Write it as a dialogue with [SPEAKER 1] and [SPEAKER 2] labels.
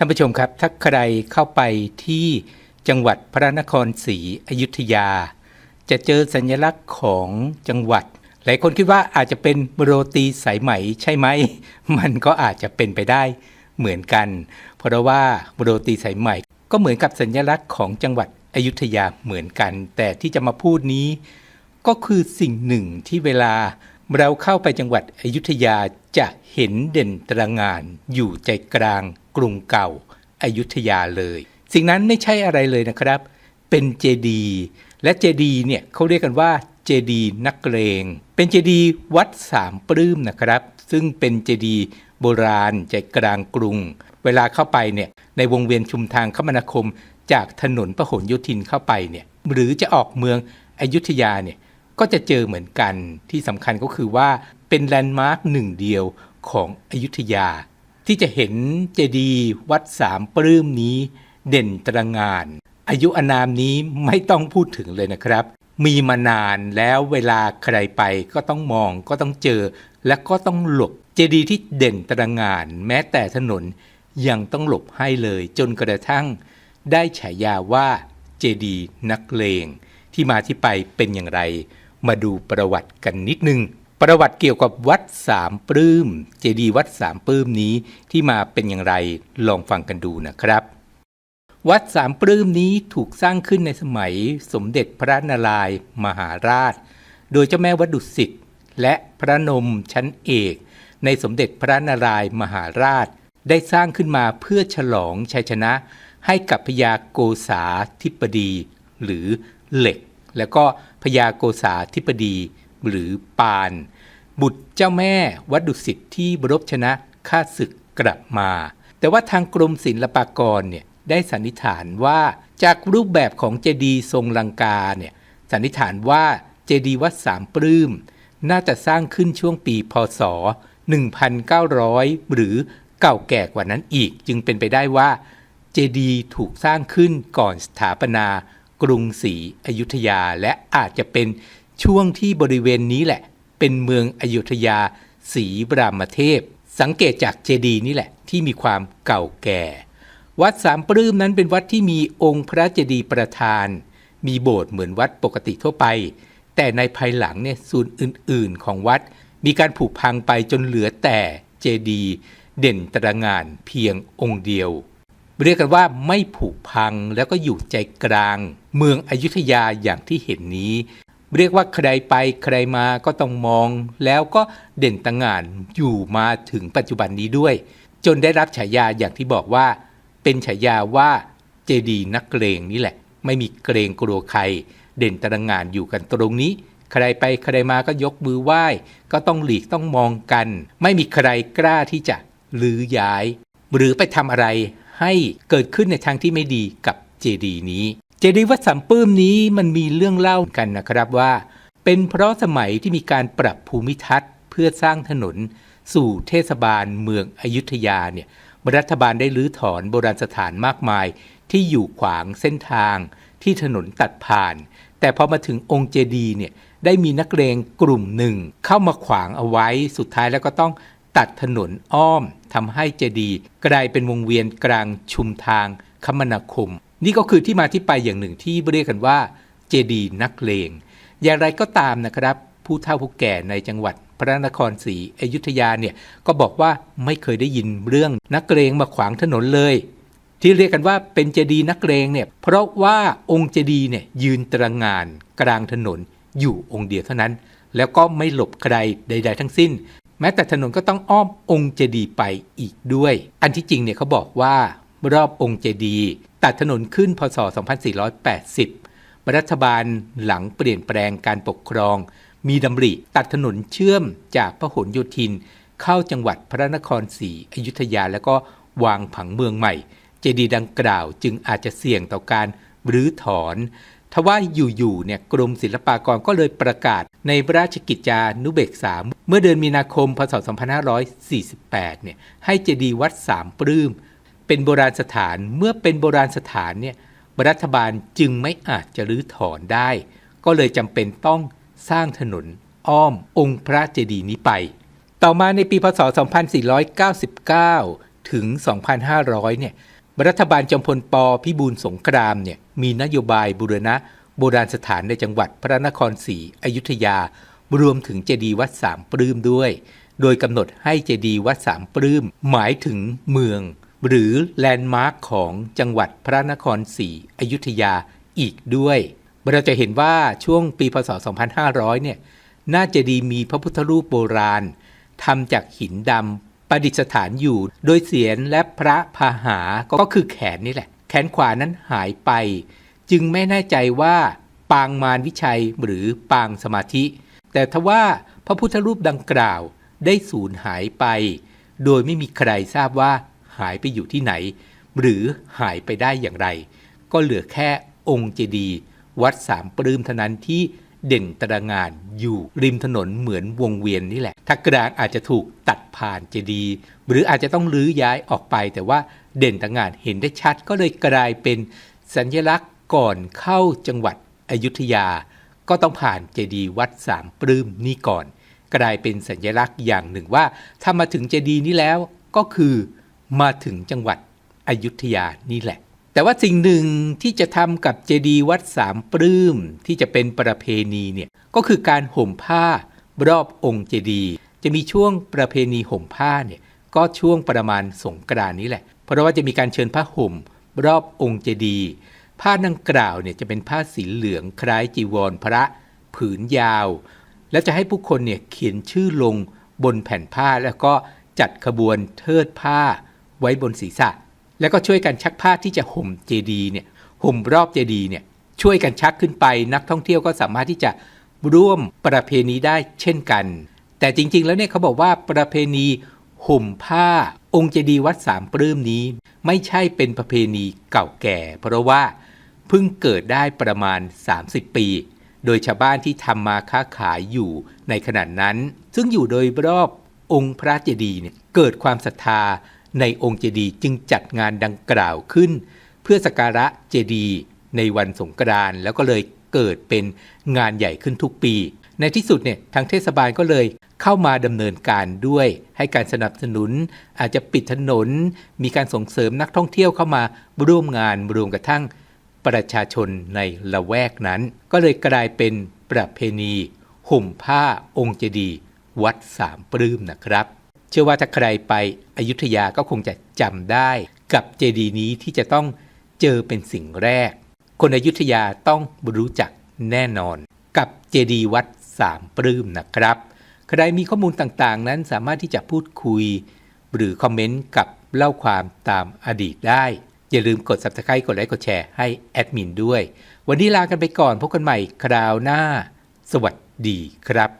[SPEAKER 1] ท่านผู้ชมครับถ้าใครเข้าไปที่จังหวัดพระนครศรีอยุธยา จะเจอสัญลักษณ์ของจังหวัด หลายคนคิดว่าอาจจะเป็นโรตีสายไหมใช่ไหม มันก็อาจจะเป็นไปได้เหมือนกัน เพราะว่าโรตีสายไหมก็เหมือนกับสัญลักษณ์ของจังหวัดอยุธยาเหมือนกัน แต่ที่จะมาพูดนี้ ก็คือสิ่งหนึ่งที่เวลาเราเข้าไปจังหวัดอยุธยาจะเห็นเด่นตระงานอยู่ใจกลาง กรุงเก่าอายุธยาเลย สิ่งนั้นไม่ใช่อะไรเลยนะครับ เป็นเจดีและเจดีเนี่ยเขาเรียกกันว่าเจดีนักเลง เป็นเจดีวัดสามปลื้มนะครับ ซึ่งเป็นเจดีโบราณใจกลางกรุง เวลาเข้าไปเนี่ยในวงเวียนชุมทางคมนาคม จากถนนพหลโยธินเข้าไปเนี่ยหรือจะออกเมืองอยุธยาเนี่ยก็จะเจอเหมือนกันที่สำคัญก็คือว่าเป็นแลนด์มาร์คหนึ่งเดียวของอยุธยา ที่จะเห็นเจดีย์วัดสามปลื้มนี้เด่นตระงาน อายุอานามนี้ไม่ต้องพูดถึงเลยนะครับ มีมานานแล้วเวลาใครไปก็ต้องมองก็ต้องเจอ และก็ต้องหลบเจดีย์ที่เด่นตระงาน แม้แต่ถนนยังต้องหลบให้เลยจนกระทั่ง ได้ฉายาว่าเจดีย์นักเลง ที่มาที่ไปเป็นอย่างไร มาดูประวัติกันนิดนึง ประวัติเกี่ยวกับวัดสามปลื้ม เจดีย์วัดสามปลื้มนี้ที่มาเป็นอย่างไรลองฟังกันดูนะครับ วัดสามปลื้มนี้ถูกสร้างขึ้นในสมัยสมเด็จพระนารายณ์มหาราช โดยเจ้าแม่วัดดุสิตและพระนมชั้นเอก ในสมเด็จพระนารายณ์มหาราช ได้สร้างขึ้นมาเพื่อฉลองชัยชนะให้กับพญาโกษาธิปดี หรือเหล็ก แล้วก็พญาโกษาธิปดี หรือปาน บุตรเจ้าแม่วัดดุสิตที่บรบชนะข้าศึกกลับมา แต่ว่าทางกรมศิลปากรเนี่ยได้สันนิษฐานว่าจากรูปแบบของเจดีย์ทรงลังกาเนี่ยสันนิษฐานว่าเจดีย์วัดสามปลื้มน่าจะสร้างขึ้นช่วงปีพศ 1,900 หรือเก่าแก่กว่านั้นอีก จึงเป็นไปได้ว่าเจดีย์ถูกสร้างขึ้นก่อนสถาปนากรุงศรีอยุธยาและอาจจะเป็น ช่วงที่บริเวณนี้แหละ เป็นเมืองอยุธยาศรีบรามเทพ สังเกตจากเจดีย์นี่แหละ ที่มีความเก่าแก่ วัดสามปลื้มนั้นเป็นวัดที่มีองค์พระเจดีย์ประธาน มีโบสถ์เหมือนวัดปกติทั่วไป แต่ในภายหลังเนี่ยส่วนอื่นๆ ของวัด มีการผุพังไปจนเหลือแต่เจดีย์เด่นตระงานเพียงองค์เดียว เรียกกันว่าไม่ผุพังแล้วก็อยู่ใจกลาง เมืองอยุธยาอย่างที่เห็นนี้ เรียกว่าใครไปใครมาก็ต้องมอง แล้วก็เด่นตระงานอยู่มาถึงปัจจุบันนี้ด้วย จนได้รับฉายาอย่างที่บอกว่า เป็นฉายาว่าเจดีนักเกรงนี่แหละ ไม่มีเกรงกลัวใคร เด่นตระงานอยู่กันตรงนี้ ใครไปใครมาก็ยกมือไหว้ ก็ต้องหลีกต้องมองกัน ไม่มีใครกล้าที่จะลือย้าย หรือไปทำอะไรให้เกิดขึ้นในทางที่ไม่ดีกับเจดีนี้ เจดีย์วัดสัมปื้มนี้มันมีเรื่องเล่ากันนะครับว่า เป็นเพราะสมัยที่มีการปรับภูมิทัศน์เพื่อสร้างถนนสู่เทศบาลเมืองอยุธยาเนี่ยรัฐบาลได้รื้อถอนโบราณสถานมากมาย ที่อยู่ขวางเส้นทางที่ถนนตัดผ่าน แต่พอมาถึงองค์เจดีย์เนี่ยได้มีนักเลงกลุ่มหนึ่ง เข้ามาขวางเอาไว้สุดท้ายแล้วก็ต้องตัดถนนอ้อมทำให้เจดีย์กลายเป็นวงเวียนกลางชุมทางคมนาคม นี่ก็คือที่มาที่ไปอย่างหนึ่งที่เรียกกันว่าเจดีนักเลง อย่างไรก็ตามนะครับ ผู้เฒ่าผู้แก่ในจังหวัดพระนครศรีอยุธยาเนี่ยก็บอกว่าไม่เคยได้ยินเรื่องนักเลงมาขวางถนนเลย ที่เรียกกันว่าเป็นเจดีนักเลงเนี่ยเพราะว่าองค์เจดีย์เนี่ยยืนตระงานกลางถนนอยู่องค์เดียวเท่านั้น แล้วก็ไม่หลบใครใด ๆ ทั้งสิ้น แม้แต่ถนนก็ต้องอ้อมองค์เจดีไปอีกด้วย อันที่จริงเนี่ยเขาบอกว่า รอบองค์เจดีย์ตัดถนนขึ้นพศ 2480 รัฐบาลหลังเปลี่ยนแปลงการปกครอง มีดำริตัดถนนเชื่อมจากพหลโยธิน เข้าจังหวัดพระนครศรีอยุธยาแล้วก็วางผังเมืองใหม่ เจดีย์ดังกล่าวจึงอาจจะเสี่ยงต่อการรื้อถอนทว่าอยู่ๆเนี่ยกรมศิลปากรก็เลยประกาศในระราชกิจจานุเบกษาเมื่อเดือนมีนาคมพศ 2548 เนี่ยให้เจดีย์วัดสามปลื้ม เป็นโบราณสถานเมื่อเป็นโบราณสถานเนี่ยรัฐบาลจึงไม่อาจจะรื้อถอนได้ ก็เลยจำเป็นต้องสร้างถนนอ้อมองค์พระเจดีย์นี้ไป ต่อมาในปีพศ 2499 ถึง 2500 เนี่ยรัฐบาลจอมพลปพิบูลสงครามเนี่ยมีนโยบายบูรณะโบราณสถานในจังหวัดพระนครศรีอยุธยา รวมถึงเจดีย์วัดสามปลื้มด้วย โดยกำหนดให้เจดีย์วัดสามปลื้มหมายถึงเมือง หรือแลนด์มาร์คของจังหวัดพระนครศรีอยุธยาอีกด้วยเราจะเห็นว่าช่วงปีพศ 2500 เนี่ยน้าเจดีมีพระพุทธรูปโบราณทำจากหินดำประดิษฐานอยู่ โดยเสียนและพระพาหาก็คือแขนนี่แหละ แขนขวานั้นหายไป จึงไม่แน่ใจว่าปางมารวิชัยหรือปางสมาธิ แต่ทว่าพระพุทธรูปดังกล่าวได้สูญหายไป โดยไม่มีใครทราบว่า หายไปอยู่ที่ไหน หรือหายไปได้อย่างไร ก็เหลือแค่องค์เจดีย์วัดสามปลื้มเท่านั้นที่เด่นตระงานอยู่ริมถนนเหมือนวงเวียนนี่แหละ ถ้ากลางอาจจะถูกตัดผ่านเจดีย์หรืออาจจะต้องลื้อย้ายออกไป แต่ว่าเด่นตระงานเห็นได้ชัดก็เลยกลายเป็นสัญลักษณ์ก่อนเข้าจังหวัดอยุธยา ก็ต้องผ่านเจดีย์วัดสามปลื้มนี่ก่อน กลายเป็นสัญลักษณ์อย่างหนึ่งว่า ถ้ามาถึงเจดีย์นี้แล้วก็คือ มาถึงจังหวัดอยุธยานี่แหละ แต่ว่าสิ่งหนึ่งที่จะทำกับเจดีย์วัดสามปลื้มที่จะเป็นประเพณีเนี่ยก็คือการห่มผ้ารอบองค์เจดีย์จะมีช่วงประเพณีห่มผ้าเนี่ยก็ช่วงประมาณสงกรานนี้แหละ เพราะว่าจะมีการเชิญผ้าห่มรอบองค์เจดีย์ผ้าดังกล่าวเนี่ยจะเป็นผ้าสีเหลืองคล้ายจีวรพระผืนยาว แล้วจะให้ผู้คนเนี่ยเขียนชื่อลงบนแผ่นผ้าแล้วก็จัดขบวนเทิดผ้า ไว้บนศีรษะ แล้วก็ช่วยกันชักผ้าที่จะห่มเจดีเนี่ยห่มรอบเจดีเนี่ยช่วยกันชักขึ้นไปนักท่องเที่ยวก็สามารถที่จะร่วมประเพณีได้เช่นกัน แต่จริงๆ แล้วเนี่ยเขาบอกว่าประเพณีห่มผ้าองค์เจดีวัดสามปลื้มนี้ ไม่ใช่เป็นประเพณีเก่าแก่ เพราะว่าเพิ่งเกิดได้ประมาณ 30 ปี โดยชาวบ้านที่ทำมาค้าขายอยู่ในขณะนั้น ซึ่งอยู่โดยรอบองค์พระเจดีย์เนี่ยเกิดความศรัทธา ในองค์เจดีย์จึงจัดงานดังกล่าวขึ้น เพื่อสักการะเจดีย์ในวันสงกรานต์แล้วก็เลยเกิดเป็นงานใหญ่ขึ้นทุกปี ในที่สุดเนี่ยทางเทศบาลก็เลยเข้ามาดำเนินการด้วย ให้การสนับสนุน อาจจะปิดถนน มีการส่งเสริมนักท่องเที่ยวเข้ามาร่วมงานรวมกระทั่งประชาชนในละแวกนั้น ก็เลยกลายเป็นประเพณี ห่มผ้าองค์เจดีย์วัดสามปลื้มนะครับ เชื่อว่าถ้าใครไปอยุธยาก็คงจะจำได้ กับเจดีย์นี้ที่จะต้องเจอเป็นสิ่งแรก คนอยุธยาต้องรู้จักแน่นอน กับเจดีย์วัดสามปลื้มนะครับ ใครมีข้อมูลต่างๆ นั้นสามารถที่จะพูดคุย หรือคอมเมนต์กับเล่าความตามอดีตได้ อย่าลืมกด subscribe กดไลค์กดแชร์ให้แอดมินด้วย วันนี้ลากันไปก่อนพบกันใหม่คราวหน้า สวัสดีครับ